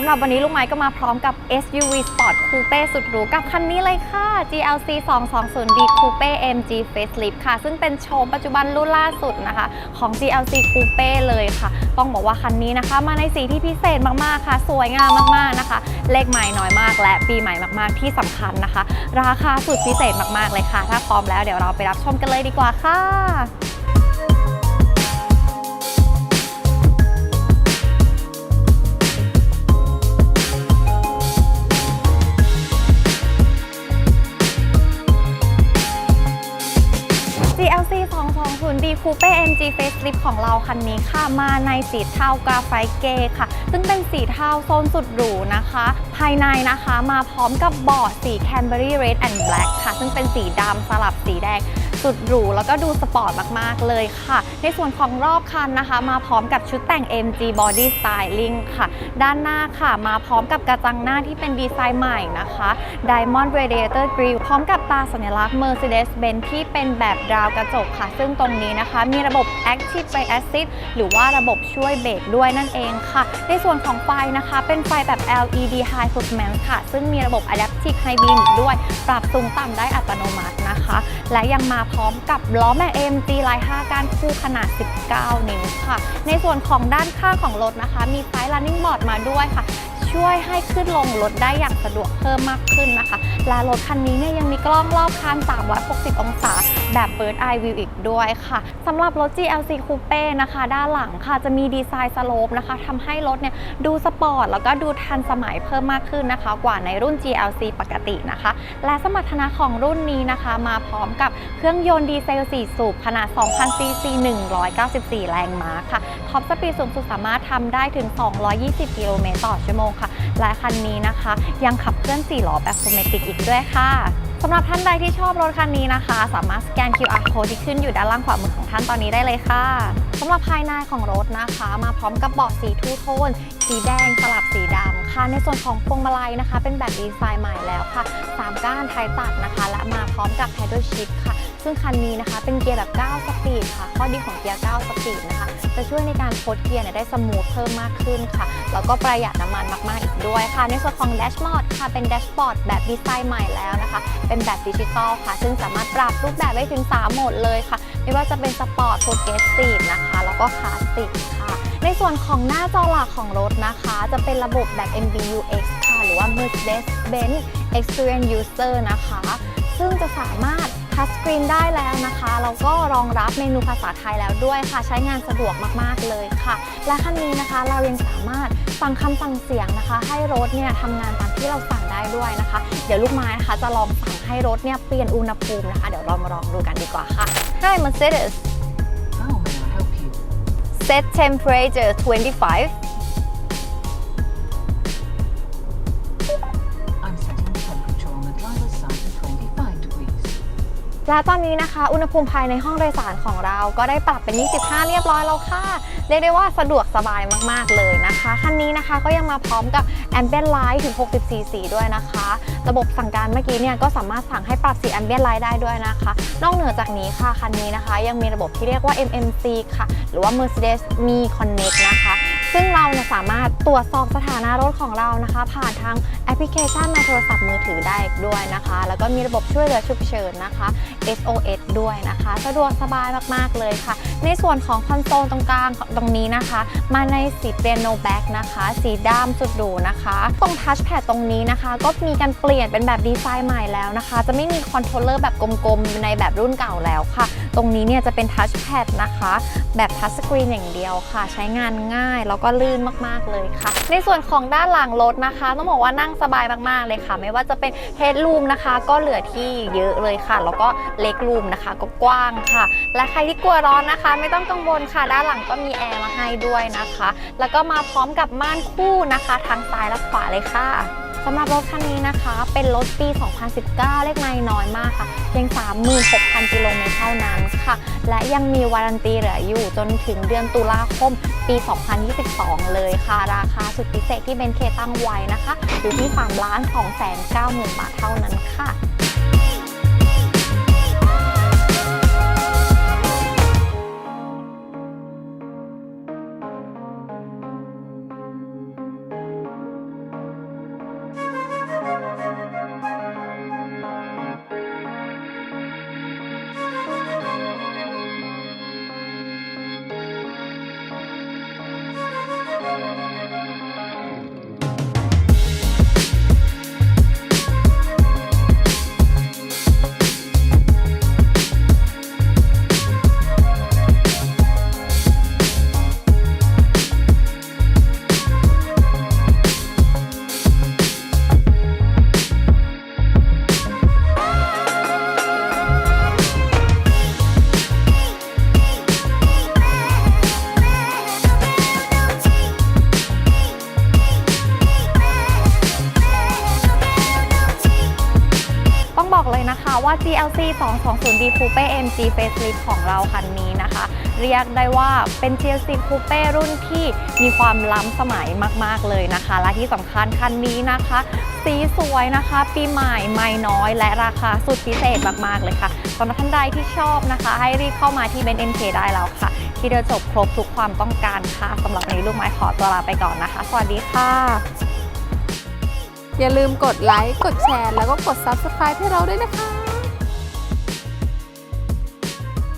สำหรับวันนี้ลูกไม้ก็มาพร้อมกับ SUV Sport Coupe สุดหรูกับคันนี้เลยค่ะ GLC 220D Coupe MG Facelift ค่ะ ซึ่งเป็นโฉมปัจจุบันรุ่นล่าสุดนะคะ ของ GLC Coupe เลยค่ะ ต้องบอกว่าคันนี้นะคะ มาในสีที่พิเศษมาก ๆ ค่ะ สวยงามมาก ๆ นะคะ เลขใหม่น้อยมาก และปีใหม่มาก ๆ ที่สำคัญนะคะ ราคาสุดพิเศษมาก ๆ เลยค่ะ ถ้าพร้อมแล้วเดี๋ยวเราไปรับชมกันเลยดีกว่าค่ะ C220D Coupe MG Facelift ของเราคันนี้ค่ะ มาในสีเทากราไฟต์เกย์ค่ะ ซึ่งเป็นสีเทาโซนสุดหรูนะคะ ภายในนะคะมาพร้อมกับเบาะสี Canberry Red and Black ค่ะ ซึ่งเป็นสีดำสลับสีแดง สุดหรูแล้วก็ดูสปอร์ตมาก ๆ เลยค่ะ ในส่วนของรอบคันนะคะ มาพร้อมกับชุดแต่ง MG Body Styling ค่ะ ด้านหน้าค่ะ มาพร้อมกับกระจังหน้าที่เป็นดีไซน์ใหม่นะคะ Diamond Radiator Grille พร้อมกับตาสัญลักษณ์ Mercedes-Benz ที่เป็นแบบดาวกระจกค่ะ ซึ่งตรงนี้นะคะ มีระบบ Active Brake Assist หรือว่าระบบช่วยเบรกด้วยนั่นเองค่ะ ในส่วนของไฟนะคะ เป็นไฟแบบ LED High Performance ค่ะ ซึ่งมีระบบ Adaptive High Beam ด้วย ปรับสูงต่ำได้อัตโนมัตินะคะ และยังมาพร้อมกับล้อแม็ก AMG ลาย5ก้านคู่ขนาด 19 นิ้วค่ะ ในส่วนของด้านข้างของรถนะคะ มีไซส์ running board มาด้วยค่ะ ช่วยให้ขึ้นลงรถได้อย่างสะดวกเพิ่มมากขึ้นนะคะ และรถคันนี้เนี่ยยังมีกล้องรอบคัน 360 องศาแบบ Bird Eye View อีกด้วยค่ะสำหรับรถ GLC Coupe นะคะ ด้านหลังค่ะจะมีดีไซน์สโลปนะคะทำให้รถเนี่ยดูสปอร์ตแล้วก็ดูทันสมัยเพิ่มมากขึ้นนะคะ กว่าในรุ่น GLC ปกตินะคะ และสมรรถนะของรุ่นนี้นะคะ มาพร้อมกับเครื่องยนต์ดีเซล 4 สูบขนาด 2,000ซีซี194 แรงม้าค่ะท็อปสปีดสูงสุดสามารถทำได้ถึง 220 กิโลเมตรต่อชั่วโมงค่ะและคันนี้นะคะ ยังขับเคลื่อน4ล้อแบบโฟเมติกอีกด้วยค่ะ สำหรับท่านใดที่ชอบรถคันนี้นะคะ สามารถสแกน QR code ที่ขึ้นอยู่ด้านล่างขวามือของท่านตอนนี้ได้เลยค่ะสำหรับภายในของรถนะคะ มาพร้อมกับเบาะสีทูโทน สีแดงสลับสีดำค่ะ ในส่วนของพวงมาลัยนะคะ เป็นแบบดีไซน์ใหม่แล้วค่ะ3ก้านไทยตัดนะคะ และมาพร้อมกับ Paddle Shift ค่ะ ซึ่งคันนี้นะคะเป็นเกียร์แบบ9ส ปีดค่ะ ข้อดีของเกียร์9สปีดนะคะ จะช่วยในการโคดเกียร์เนี่ยได้สมูทเพิ่มมากขึ้นค่ะ แล้วก็ประหยัดน้ำมันมากๆอีกด้วยค่ะ ในส่วนของแดชบอร์ดค่ะ เป็นแดชบอร์ดแบบดีไซน์ใหม่แล้วนะคะ เป็นแบบดิจิตอลค่ะ ซึ่งสามารถปรับรูปแบบได้ถึง 3 โหมดเลยค่ะ ไม่ว่าจะเป็นสปอร์ตโปรเกรสซีฟนะคะ แล้วก็คลาสสิกค่ะ ในส่วนของหน้าจอหลักของรถนะคะ จะเป็นระบบแบบ MBUX ค่ะ หรือว่า Mercedes-Benz Experience User นะคะ ซึ่งจะสามารถ ทัชสกรีนได้แล้วนะคะแล้วก็รองรับเมนูภาษาไทยแล้วด้วยค่ะ ใช้งานสะดวกมากๆเลยค่ะ และคันนี้นะคะเรายังสามารถฟังคำสั่งเสียงนะคะ ให้รถเนี่ยทำงานตามที่เราสั่งได้ด้วยนะคะ เดี๋ยวลูกไม้นะคะจะลองสั่งให้รถเนี่ยเปลี่ยนอุณหภูมินะคะ เดี๋ยวเรามาลองดูกันดีกว่าค่ะ Hi Mercedes How may I help you? set temperature 25 และตอนนี้นะคะ อุณหภูมิภายในห้องโดยสารของเราก็ได้ปรับเป็น 25 เรียบร้อยแล้วค่ะ เรียกได้ว่าสะดวกสบายมาก ๆ เลยนะคะ คันนี้นะคะก็ยังมาพร้อมกับ Ambient Light ถึง 64 สีด้วยนะคะ ระบบสั่งการเมื่อกี้เนี่ยก็สามารถสั่งให้ปรับสี Ambient Light ได้ด้วยนะคะ นอกเหนือจากนี้ค่ะ คันนี้นะคะ ยังมีระบบที่เรียกว่า MMC ค่ะ หรือว่า Mercedes Me Connect นะคะ ซึ่งเราเนี่ยสามารถตรวจสอบสถานะรถของเรานะคะ ผ่านทาง แอปพลิเคชันในโทรศัพท์มือถือได้ด้วยนะคะ แล้วก็มีระบบช่วยเหลือฉุกเฉินนะคะ SOS ด้วยนะคะ สะดวกสบายมากๆเลยค่ะ ในส่วนของคอนโซลตรงกลางตรงนี้นะคะ มาในสีเปียโนแบ็กนะคะ สีดำสุดหรูนะคะ ตรงทัชแพดตรงนี้นะคะ ก็มีการเปลี่ยนเป็นแบบดีไซน์ใหม่แล้วนะคะ จะไม่มีคอนโทรลเลอร์แบบกลมๆในแบบรุ่นเก่าแล้วค่ะ ตรงนี้เนี่ยจะเป็นทัชแพดนะคะ แบบทัชสกรีนอย่างเดียวค่ะ ใช้งานง่ายแล้วก็ลื่นมากๆเลยค่ะ ในส่วนของด้านหลังรถนะคะ ต้องบอกว่านั่งสบายมากๆเลยค่ะ ไม่ว่าจะเป็นเฮดรูมนะคะ ก็เหลือที่เยอะเลยค่ะ แล้วก็เล็กรูมนะคะ ก็กว้างค่ะ และใครที่กลัวร้อนนะคะ ไม่ต้องกังวลค่ะ ด้านหลังก็มีแอร์มาให้ด้วยนะคะ แล้วก็มาพร้อมกับม่านคู่นะคะ ทางซ้ายและขวาเลยค่ะำหรับรถคันนี้นะคะ เป็นรถปี 2019 เลขไม่น้อยมากค่ะเพียง 36,000 กิโลเมตรเท่านั้นค่ะ และยังมีวารันตีเหลืออยู่จนถึงเดือนตุลาคมปี 2022 เลยค่ะ ราคาสุดพิเศษที่เบนเคตั้งไว้นะคะ อยู่ที่3ล้าน2แสน9หมื่นบาทเท่านั้นค่ะ ว่า GLC 220D Coupe MG Facelift ของเราคันนี้นะคะ เรียกได้ว่าเป็น GLC Coupe รุ่นที่มีความล้ำสมัยมาก ๆ เลยนะคะ และที่สำคัญคันนี้นะคะ สีสวยนะคะ ปีใหม่ไม่น้อย และราคาสุดพิเศษมาก ๆ เลยค่ะสำหรับท่านใดที่ชอบนะคะ ให้รีบเข้ามาที่เบน MK ได้แล้วค่ะ ที่เดียวจบครบทุกความต้องการค่ะสำหรับวันนี้ลูกไม้ขอตัวลาไปก่อนนะคะ สวัสดีค่ะ อย่าลืมกดไลค์ กดแชร์ แล้วก็กด Subscribe ให้เราด้วยนะคะ